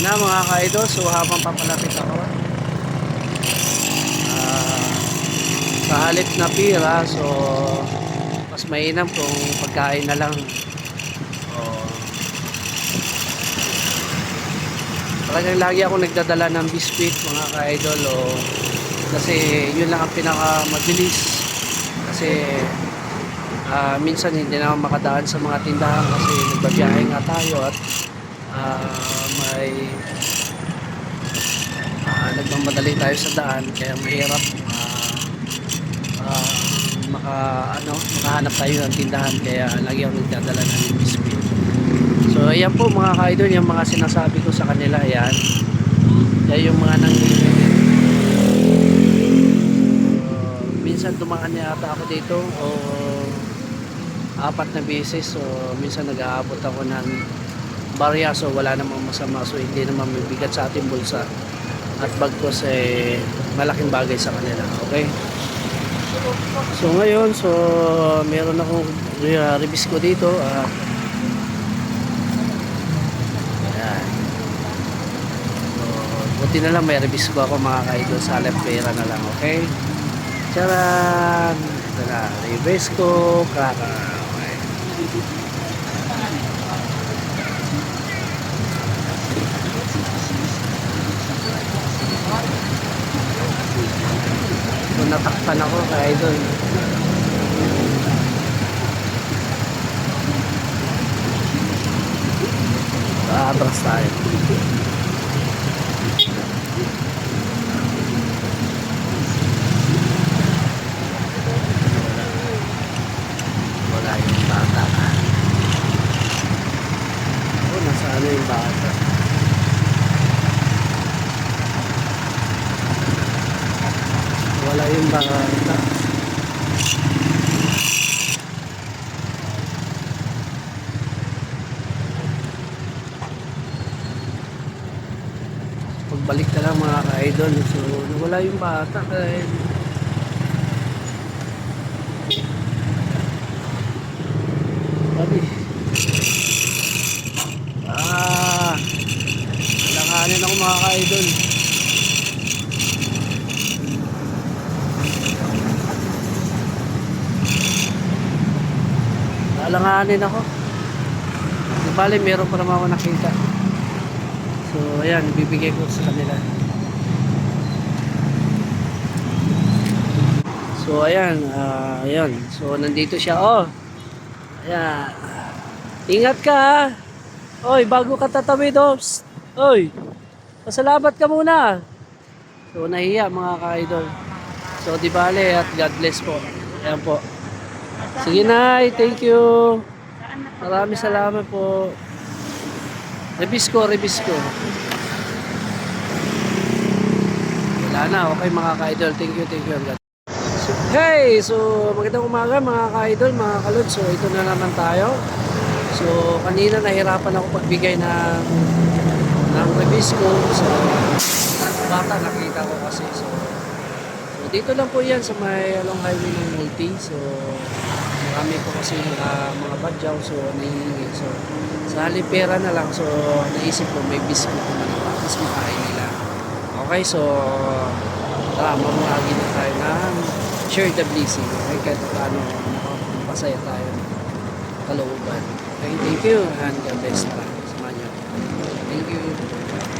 Yan na mga ka-idol, so habang papalapit ako, ah, sa halip na pira, so mas mainam kung pagkain na lang. Oh. Talagang lagi ako nagdadala ng biscuit mga ka-idol o kasi yun lang ang pinaka mabilis kasi ah, minsan hindi na makadaan sa mga tindahan kasi nagbabiyahe nga tayo at ah, may ah, nagmamadali tayo sa daan kaya mahirap ah, ah, maka ano makahanap tayo ng tindahan kaya lagi ako nagdadala ng biscuit. So ayan po mga ka-idol yung mga sinasabi ko sa kanila yan yan yung mga nangyayari. Uh, minsan dumaan na ata ako dito o apat na beses so minsan nag-aabot ako ng barya so wala namang masama so hindi naman mabigat sa ating bulsa at bagkos eh malaking bagay sa kanila okay so ngayon so meron akong uh, ribis ko dito at ayan So, buti na lang may reviews ko ako mga kaidol sa Alep Pera na lang, okay? Charan! Ito na, reviews ko, kaka. Okay. So, natakpan ako kaidol. Atras tayo. Wala yung bata. Oh, nasaan na yung bata? Wala yung bata. Pagbalik ka lang mga ka-idol. So, wala yung bata. Kaya Sabi. Ah. Langanin ako mga ka-idol. Alanganin ako. Di bali, meron pa naman ako nakita. So, ayan, ibibigay ko sa kanila. So, ayan, ah, ayan. So, nandito siya. Oh, Ayan. Ingat ka ha. Oy, bago ka tatawid, Ops. Oy, pasalamat ka muna. So, nahiya mga ka-idol. So, di bale at God bless po. Ayan po. Sige na, thank you. Maraming salamat po. Rebis ko, rebis. Wala na, okay mga ka-idol. Thank you, thank you. God Hey! So, magandang umaga mga ka-idol, mga kalod. So, ito na naman tayo. So, kanina nahirapan ako pagbigay ng ng ko sa bata nakita ko kasi. So, so dito lang po yan sa may along highway ng Multi. So, marami po kasi mga, mga badyaw. So, nahihingi. So, sa halip pera na lang. So, naisip ko may biscuit ko na lang. Mas makain nila. Okay, so, tara, mamahagi na tayo ng share the blessing. Okay, kahit paano makapasaya tayo ng kalooban. Okay, thank you and God bless pa sa manyo. Thank you.